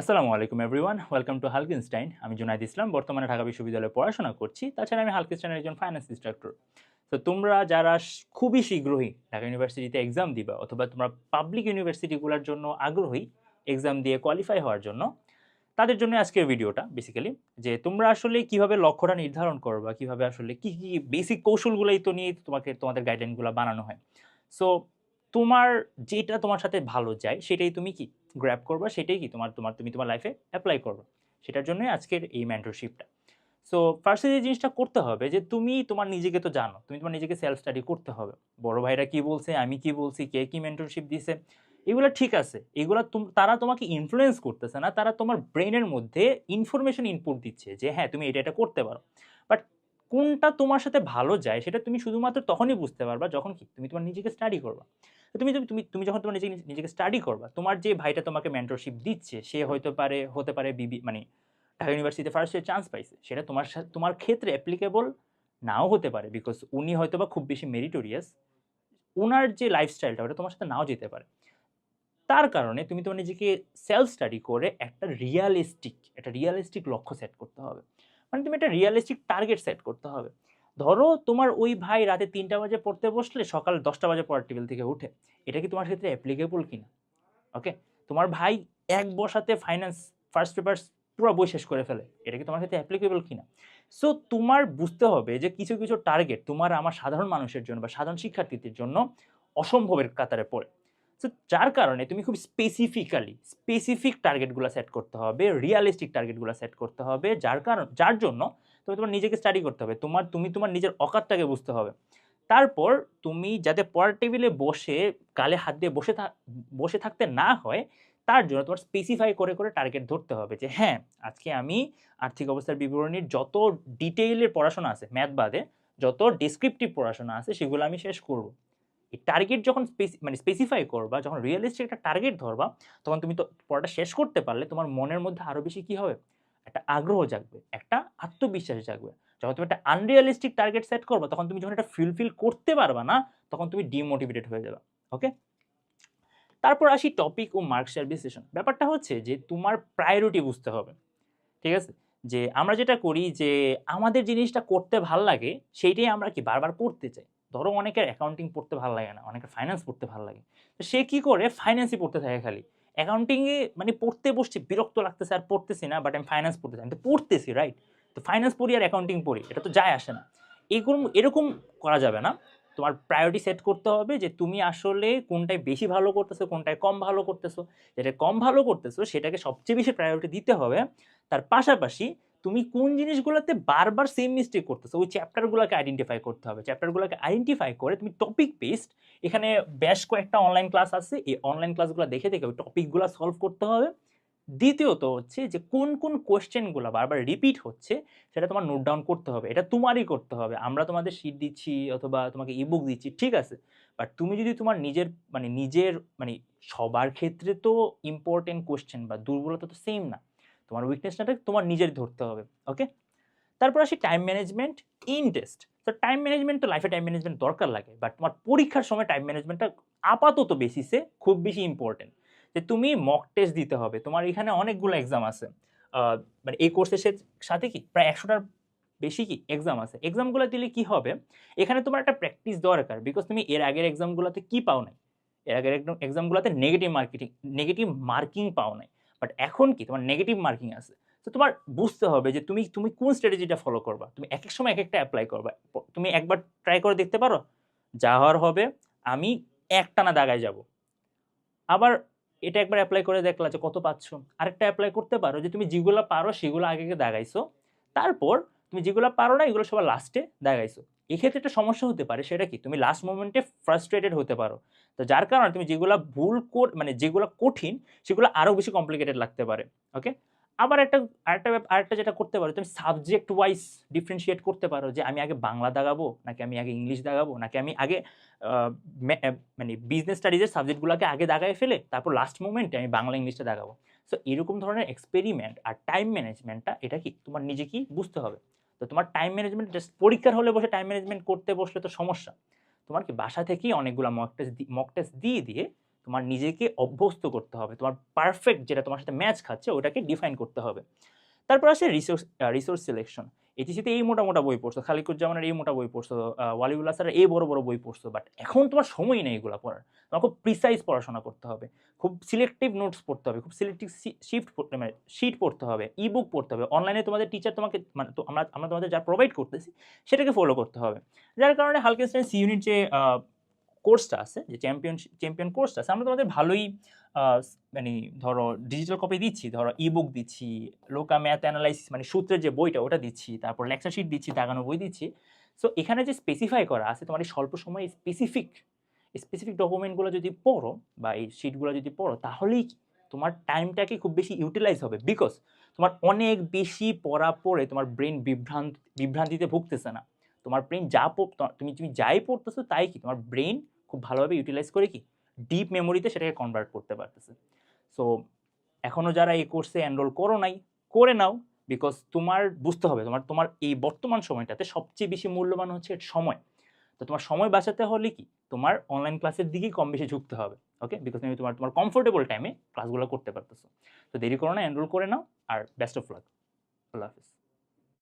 আসসালামু আলাইকুম everyone welcome to হালকিনস্টাইন আমি জুনাইদ ইসলাম, বর্তমানে ঢাকা বিশ্ববিদ্যালয়ে পড়াশোনা করছি। তাছাড়া আমি হালকিনস্টাইনের একজন ফাইন্যান্স ইনস্ট্রাক্টর তো তোমরা যারা খুবই শীঘ্রই ঢাকা ইউনিভার্সিটিতে এক্সাম দিবা অথবা তোমরা পাবলিক ইউনিভার্সিটিগুলোর জন্য আগ্রহী এক্সাম দিয়ে কোয়ালিফাই হওয়ার জন্য, তাদের জন্য আজকের ভিডিওটা বেসিক্যালি যে তোমরা আসলে কীভাবে লক্ষ্যটা নির্ধারণ করো বা কীভাবে আসলে কি কি বেসিক কৌশলগুলোই তো নিয়ে তোমাকে, তোমাদের গাইডলাইনগুলো বানানো হয়। সো তোমার যেটা তোমার সাথে ভালো যায়, সেটাই তুমি কি? গ্র্যাব করবা, সেটাই কি তোমার তোমার, তুমি তোমার লাইফে অ্যাপ্লাই করবে। সেটার জন্যই আজকের এই মেন্টরশিপটা সো ফার্স্টে যে জিনিসটা করতে হবে, যে তুমি তোমার নিজেকে তো জানো, তুমি তোমার নিজেকে সেলফ স্টাডি করতে হবে। বড় ভাইরা কি বলছে, আমি কি বলছি, কে কি মেন্টরশিপ দিছে, এগুলো ঠিক আছে। এগুলো তারা তোমাকে ইনফ্লুয়েন্স করতেছে না, তারা তোমার ব্রেনের মধ্যে ইনফরমেশন ইনপুট দিচ্ছে যে হ্যাঁ তুমি এটা এটা করতে পারো। বাট কোনটা তোমার সাথে ভালো যায় সেটা তুমি শুধুমাত্র তখনই বুঝতে পারবা যখন কি তুমি তোমার নিজেকে স্টাডি করবা। তুমি তুমি- তুমি যখন তোমার নিজেকে নিজেকে স্টাডি করবা, তোমার যে ভাইটা তোমাকে মেন্টরশিপ দিচ্ছে, সে হয়তো পারে, হতে পারে বিবি মানে ঢাকা ইউনিভার্সিটিতে ফার্স্ট ইয়ার চান্স পাইছে, সেটা তোমার তোমার ক্ষেত্রে অ্যাপ্লিকেবল নাও হতে পারে বিকজ উনি হয়তো বা খুব বেশি মেরিটোরিয়াস ওনার যে লাইফস্টাইলটা ওটা তোমার সাথে নাও যেতে পারে। তার কারণে তুমি তোমার নিজেকে সেলফ স্টাডি করে একটা রিয়ালিস্টিক একটা রিয়ালিস্টিক লক্ষ্য সেট করতে হবে। মানে তুমি একটা রিয়ালিস্টিক টার্গেট সেট করতে হবে। ধরো তোমার ওই ভাই রাতে তিনটা বাজে পড়তে বসলে সকাল দশটা বাজে পড়ার টেবিল থেকে উঠে। এটা কি তোমার ক্ষেত্রে অ্যাপ্লিকেবল কিনা? ওকে তোমার ভাই এক বসাতে ফাইন্যান্স ফার্স্ট পেপার পুরো বই শেষ করে ফেলে। এটা কি তোমার ক্ষেত্রে অ্যাপ্লিকেবল কিনা? সো তোমার বুঝতে হবে যে কিছু কিছু টার্গেট তোমার আমার সাধারণ মানুষের জন্য বা সাধারণ শিক্ষার্থীদের জন্য অসম্ভবের কাতারে পড়ে। সো যার কারণে তুমি খুব স্পেসিফিক্যালি স্পেসিফিক টার্গেটগুলো সেট করতে হবে রিয়ালিস্টিক টার্গেটগুলো সেট করতে হবে, যার কারণ, যার জন্য তুমি তোমার নিজেকে স্টাডি করতে হবে, তোমার, তুমি তোমার নিজের অকাতটাকে বুঝতে হবে। তারপর তুমি যাতে পড়ার টেবিলে বসে, গালে হাত দিয়ে বসে বসে থাকতে না হয়, তার জন্য তোমার স্পেসিফাই করে করে টার্গেট ধরতে হবে যে হ্যাঁ আজকে আমি আর্থিক অবস্থার বিবরণীর যত ডিটেইলের পড়াশোনা আছে ম্যাথ বাদে, যত ডিসক্রিপটিভ পড়াশোনা আছে, সেগুলো আমি শেষ করব। এই টার্গেট যখন speci- মানে স্পেসিফাই করবা, যখন রিয়েলিস্টিক একটা টার্গেট ধরবা, তখন তুমি তো পড়াটা শেষ করতে পারলে তোমার মনের মধ্যে আরও বেশি কি হবে? একটা আগ্রহ জাগবে, একটা আত্মবিশ্বাস জাগবে। যখন তুমি একটা আনরিয়ালিস্টিক টার্গেট সেট করবে, তখন তুমি যখন এটা ফিলফিল করতে পারবা না, তখন তুমি ডিমোটিভেটেড হয়ে যাবে ওকে তারপর আসি টপিক ও মার্কসের বিশ্লেষণ। ব্যাপারটা হচ্ছে যে তোমার প্রায়োরিটি বুঝতে হবে, ঠিক আছে? যে আমরা যেটা করি যে আমাদের জিনিসটা করতে ভালো লাগে, সেইটাই আমরা কি বারবার পড়তে চাই। ধরো অনেকের অ্যাকাউন্টিং পড়তে ভালো লাগে না, অনেকের ফাইন্যান্স পড়তে ভালো লাগে। তো সে কী করে? ফাইন্যান্সই পড়তে থাকে খালি। অ্যাকাউন্টিংয়ে মানে পড়তে বসছি, বিরক্ত লাগতেছে আর পড়তেছি না বাট আমি ফাইন্যান্স পড়তে চাই। আমি তো পড়তেছি রাইট তো ফাইন্যান্স পড়ি আর অ্যাকাউন্টিং পড়ি, এটা তো যায় আসে না। এরকম এরকম করা যাবে না। তোমার প্রায়োরিটি সেট করতে হবে যে তুমি আসলে কোনটায় বেশি ভালো করতেছো কোনটায় কম ভালো করতেছো। যেটা কম ভালো করতেছো, সেটাকে সবচেয়ে বেশি প্রায়োরিটি দিতে হবে। তার পাশাপাশি তুমি কোন জিনিসগুলোতে বারবার সেম মিস্টেক করতেছো, ওই চ্যাপ্টারগুলোকে আইডেন্টিফাই করতে হবে। চ্যাপ্টারগুলোকে আইডেন্টিফাই করে তুমি টপিক বেসড এখানে বেশ কয়েকটা অনলাইন ক্লাস আছে, এই অনলাইন ক্লাসগুলো দেখে দেখে ওই টপিকগুলো সলভ করতে হবে। দ্বিতীয়ত হচ্ছে যে কোন কোন কোয়েশ্চেনগুলো বারবার রিপিট হচ্ছে, সেটা তোমার নোট ডাউন করতে হবে। এটা তোমারই করতে হবে। আমরা তোমাদের শিট দিচ্ছি অথবা তোমাকে ইবুক দিচ্ছি, ঠিক আছে? বাট তুমি যদি তোমার নিজের মানে নিজের মানে সবার ক্ষেত্রে তো ইম্পর্টেন্ট কোয়েশ্চেন বা দুর্বলতা তো সেম না। তোমার উইকনেসটা তোমার নিজের ধরতে হবে ওকে তারপর আসি টাইম ম্যানেজমেন্ট ইন টেস্ট তো টাইম ম্যানেজমেন্ট তো লাইফে টাইম ম্যানেজমেন্ট দরকার লাগে বাট তোমার পরীক্ষার সময় টাইম ম্যানেজমেন্টটা আপাতত বেসিসে খুব বেশি ইম্পর্টেন্ট যে তুমি মক টেস্ট দিতে হবে, তোমার এখানে অনেকগুলো এক্সাম আছে। মানে এই কোর্সের সাথে কি? প্রায় একশোটার বেশি কি? এক্সাম আছে। এক্সামগুলো দিলে কি হবে? এখানে তোমার একটা প্র্যাকটিস দরকার বিকজ তুমি এর আগের এক্সামগুলোতে কি পাও নাই? এর আগের এক্সামগুলোতে নেগেটিভ মার্কেটিং নেগেটিভ মার্কিং পাও নাই। বাট এখন কি? তোমার নেগেটিভ মার্কিং আছে। তো তোমার বুঝতে হবে যে তুমি তুমি কোন স্ট্র্যাটেজিটা ফলো করবা? তুমি এক এক সময় এক একটা অ্যাপ্লাই করবা তুমি একবার ট্রাই করে দেখতে পারো? যা হওয়ার হবে, আমি একটানা দাগায় যাব। আবার এটা একবার অ্যাপ্লাই করে দেখলা যে কত পাচ্ছ? আরেকটা অ্যাপ্লাই করতে পারো যে তুমি যেগুলো পারো সেগুলো আগে আগে দাগাইছো। তারপর তুমি যেগুলো পারো না, এগুলো সবার লাস্টে দেখাইছো। এক্ষেত্রে একটা সমস্যা হতে পারে, সেটা কি? তুমি লাস্ট মোমেন্টে ফ্রাস্ট্রেটেড হতে পারো। তো যার কারণে তুমি যেগুলো ভুল মানে যেগুলো কঠিন, সেগুলো আরও বেশি কমপ্লিকেটেড লাগতে পারে ওকে আবার একটা, আরেকটা আরেকটা যেটা করতে পারো, তুমি সাবজেক্ট ওয়াইজ ডিফারেন্সিয়েট করতে পারো যে আমি আগে বাংলা দাগাবো নাকি আমি আগে ইংলিশ দাগাবো নাকি আমি আগে মানে বিজনেস স্টাডিজের সাবজেক্টগুলোকে আগে দাগায় ফেলে, তারপর লাস্ট মোমেন্টে আমি বাংলা ইংলিশটা দাগাবো সো এরকম ধরনের এক্সপেরিমেন্ট আর টাইম ম্যানেজমেন্টটা এটা কি? তোমার নিজেকেই বুঝতে হবে। তো তোমার টাইম ম্যানেজমেন্ট জাস্ট পরীক্ষার হলে বসে টাইম ম্যানেজমেন্ট করতে বসলে তো সমস্যা। তোমার কি বাসা থেকেই অনেকগুলো মক টেস্ট মক টেস্ট দিয়ে দিয়ে তোমার নিজেকে অভ্যস্ত করতে হবে। তোমার পারফেক্ট যেটা তোমার সাথে ম্যাচ খাচ্ছে, ওটাকে ডিফাইন করতে হবে। তারপর আসে রিসোর্স রিসোর্স সিলেকশন এইচএসিতে এই মোটা মোটা বই পড়ছো, খালিকুজ্জামানের এই মোটা বই পড়ছো ওয়ালিউল্লাহ স্যারের এই বড় বড় বই পড়ছো বাট এখন তোমার সময় নেই এগুলো পড়ার। তোমার খুব প্রিসাইজ পড়াশোনা করতে হবে, খুব সিলেক্টিভ নোটস পড়তে হবে, খুব সিলেক্টিভ শিফট মানে শিট পড়তে হবে ই বুক পড়তে হবে। অনলাইনে তোমাদের টিচার তোমাকে মানে আমরা আমরা তোমাদের যা প্রোভাইড করতেছি, সেটাকে ফলো করতে হবে। যার কারণে হালকা সি ইউনিট যে কোর্সটা আছে, যে চ্যাম্পিয়ন চ্যাম্পিয়ন কোর্সটা আছে, আমরা তোমাদের ভালোই মানে ধরো ডিজিটাল কপি দিচ্ছি, ধরো ই বুক দিচ্ছি লোকা ম্যাথ অ্যানালাইসিস মানে সূত্রের যে বইটা ওটা দিচ্ছি, তারপর লেকচার শিট দিচ্ছি দাগানো বই দিচ্ছি। সো এখানে যে স্পেসিফাই করা আছে, তোমার এই স্বল্প সময়ে স্পেসিফিক স্পেসিফিক ডকুমেন্টগুলো যদি পড়ো বা এই শিটগুলো যদি পড়ো, তাহলেই তোমার টাইমটাকে খুব বেশি ইউটিলাইজ হবে। বিকজ তোমার অনেক বেশি পড়া পড়ে তোমার ব্রেন বিভ্রান্ত, বিভ্রান্তিতে ভুগতেছে না। তোমার ব্রেন যা তুমি তুমি যাই পড়তেছো তাই কি? তোমার ব্রেন খুব ভালোভাবে ইউটিলাইজ করে কি? ডিপ মেমোরিতে সেটাকে কনভার্ট করতে পারতেছে। সো এখনও যারা এই কোর্সে এনরোল করো নাই, করে নাও বিকজ তোমার, বুঝতে হবে তোমার তোমার এই বর্তমান সময়টাতে সবচেয়ে বেশি মূল্যবান হচ্ছে সময়। তো তোমার সময় বাঁচাতে হলে কি? তোমার অনলাইন ক্লাসের দিকেই কম বেশি ঝুঁকতে হবে ওকে বিকজ তুমি তোমার তোমার কমফোর্টেবল টাইমে ক্লাসগুলো করতে পারতেছো। তো দেরি করো না এনরোল করে নাও, আর বেস্ট অফ লাক আল্লাহ হাফিজ।